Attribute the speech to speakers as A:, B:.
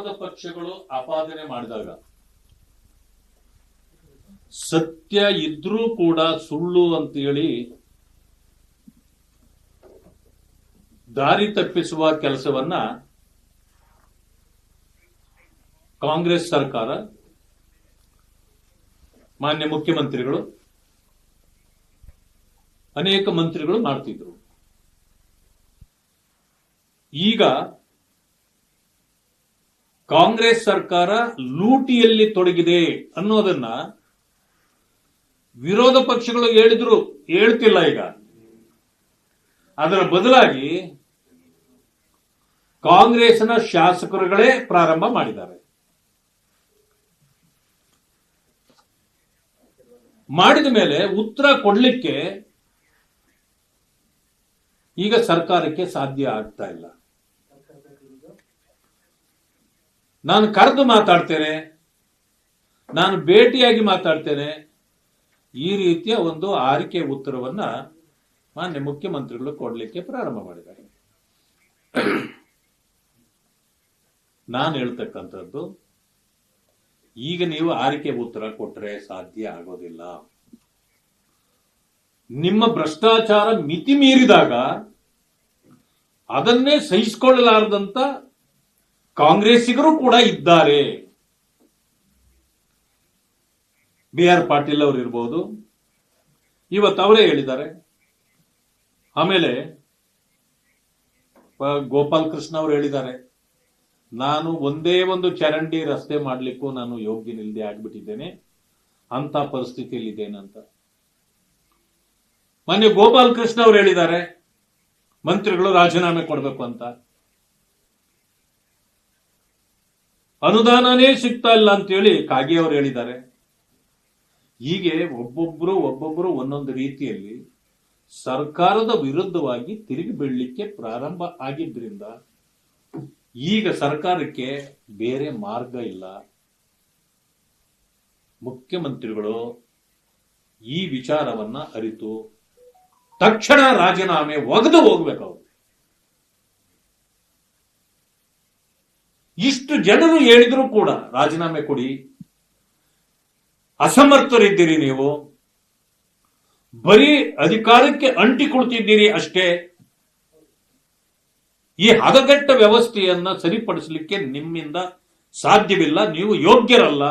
A: ವಿರೋಧ ಪಕ್ಷಗಳು ಆಪಾದನೆ ಮಾಡಿದಾಗ, ಸತ್ಯ ಇದ್ರೂ ಕೂಡ ಸುಳ್ಳು ಅಂತ ಹೇಳಿ ದಾರಿ ತಪ್ಪಿಸುವ ಕೆಲಸವನ್ನ ಕಾಂಗ್ರೆಸ್ ಸರ್ಕಾರ, ಮಾನ್ಯ ಮುಖ್ಯಮಂತ್ರಿಗಳು, ಅನೇಕ ಮಂತ್ರಿಗಳು ಮಾಡ್ತಿದ್ರು. ಈಗ ಕಾಂಗ್ರೆಸ್ ಸರ್ಕಾರ ಲೂಟಿಯಲ್ಲಿ ತೊಡಗಿದೆ ಅನ್ನೋದನ್ನ ವಿರೋಧ ಪಕ್ಷಗಳು ಹೇಳಿದ್ರು, ಹೇಳ್ತಿಲ್ಲ ಈಗ. ಅದರ ಬದಲಾಗಿ ಕಾಂಗ್ರೆಸ್ನ ಶಾಸಕರುಗಳೇ ಪ್ರಾರಂಭ ಮಾಡಿದ್ದಾರೆ. ಮಾಡಿದ ಮೇಲೆ ಉತ್ತರ ಕೊಡ್ಲಿಕ್ಕೆ ಈಗ ಸರ್ಕಾರಕ್ಕೆ ಸಾಧ್ಯ ಆಗ್ತಾ ಇಲ್ಲ. ನಾನು ಕರೆದು ಮಾತಾಡ್ತೇನೆ, ನಾನು ಭೇಟಿಯಾಗಿ ಮಾತಾಡ್ತೇನೆ. ಈ ರೀತಿಯ ಒಂದು ಆರಿಕೆ ಉತ್ತರವನ್ನ ಮಾನ್ಯ ಮುಖ್ಯಮಂತ್ರಿಗಳು ಕೊಡಲಿಕ್ಕೆ ಪ್ರಾರಂಭ ಮಾಡಿದ್ದಾರೆ. ನಾನು ಹೇಳ್ತಕ್ಕಂಥದ್ದು, ಈಗ ನೀವು ಆರಿಕೆ ಉತ್ತರ ಕೊಟ್ಟರೆ ಸಾಧ್ಯ ಆಗೋದಿಲ್ಲ. ನಿಮ್ಮ ಭ್ರಷ್ಟಾಚಾರ ಮಿತಿ ಮೀರಿದಾಗ ಅದನ್ನೇ ಸಹಿಸಿಕೊಳ್ಳಲಾರದಂತ ಕಾಂಗ್ರೆಸ್ಸಿಗರು ಕೂಡ ಇದ್ದಾರೆ. ಬಿ ಆರ್ ಪಾಟೀಲ್ ಅವರು ಇರ್ಬೋದು. ಇವತ್ತು ಅವರೇ ಹೇಳಿದ್ದಾರೆ. ಆಮೇಲೆ ಗೋಪಾಲ್ ಕೃಷ್ಣ ಅವರು ಹೇಳಿದ್ದಾರೆ. ನಾನು ಒಂದೇ ಒಂದು ಚರಂಡಿ ರಸ್ತೆ ಮಾಡ್ಲಿಕ್ಕೂ ನಾನು ಯೋಗ್ಯನಿಲ್ಲದೆ ಆಗ್ಬಿಟ್ಟಿದ್ದೇನೆ. ಅಂತ ಪರಿಸ್ಥಿತಿಯಲ್ಲಿ ಇದ್ದೇನಂತ ಮೊನ್ನೆ ಗೋಪಾಲ್ ಕೃಷ್ಣ ಅವರು ಹೇಳಿದ್ದಾರೆ. ಮಂತ್ರಿಗಳು ರಾಜೀನಾಮೆ ಕೊಡಬೇಕು ಅಂತ. ಅನುದಾನನೇ ಸಿಗ್ತಾ ಇಲ್ಲ ಅಂತೇಳಿ ಕಾಗೆ ಅವರು ಹೇಳಿದ್ದಾರೆ. ಹೀಗೆ ಒಬ್ಬೊಬ್ರು ಒಬ್ಬೊಬ್ರು ಒಂದೊಂದು ರೀತಿಯಲ್ಲಿ ಸರ್ಕಾರದ ವಿರುದ್ಧವಾಗಿ ತಿರುಗಿ ಬೀಳಲಿಕ್ಕೆ ಪ್ರಾರಂಭ ಆಗಿದ್ದರಿಂದ ಈಗ ಸರ್ಕಾರಕ್ಕೆ ಬೇರೆ ಮಾರ್ಗ ಇಲ್ಲ. ಮುಖ್ಯಮಂತ್ರಿಗಳು ಈ ವಿಚಾರವನ್ನ ಅರಿತು ತಕ್ಷಣ ರಾಜೀನಾಮೆ ಒಗೆದು ಹೋಗ್ಬೇಕು ಇಷ್ಟು ಜನರು ಹೇಳಿದ್ರು ಕೂಡ, ರಾಜೀನಾಮೆ ಕೊಡಿ. ಅಸಮರ್ಥರಿದ್ದೀರಿ ನೀವು. ಬರೀ ಅಧಿಕಾರಕ್ಕೆ ಅಂಟಿಕೊಳ್ತಿದ್ದೀರಿ ಅಷ್ಟೇ. ಈ ಹದಗೆಟ್ಟ ವ್ಯವಸ್ಥೆಯನ್ನ ಸರಿಪಡಿಸಲಿಕ್ಕೆ ನಿಮ್ಮಿಂದ ಸಾಧ್ಯವಿಲ್ಲ, ನೀವು ಯೋಗ್ಯರಲ್ಲ.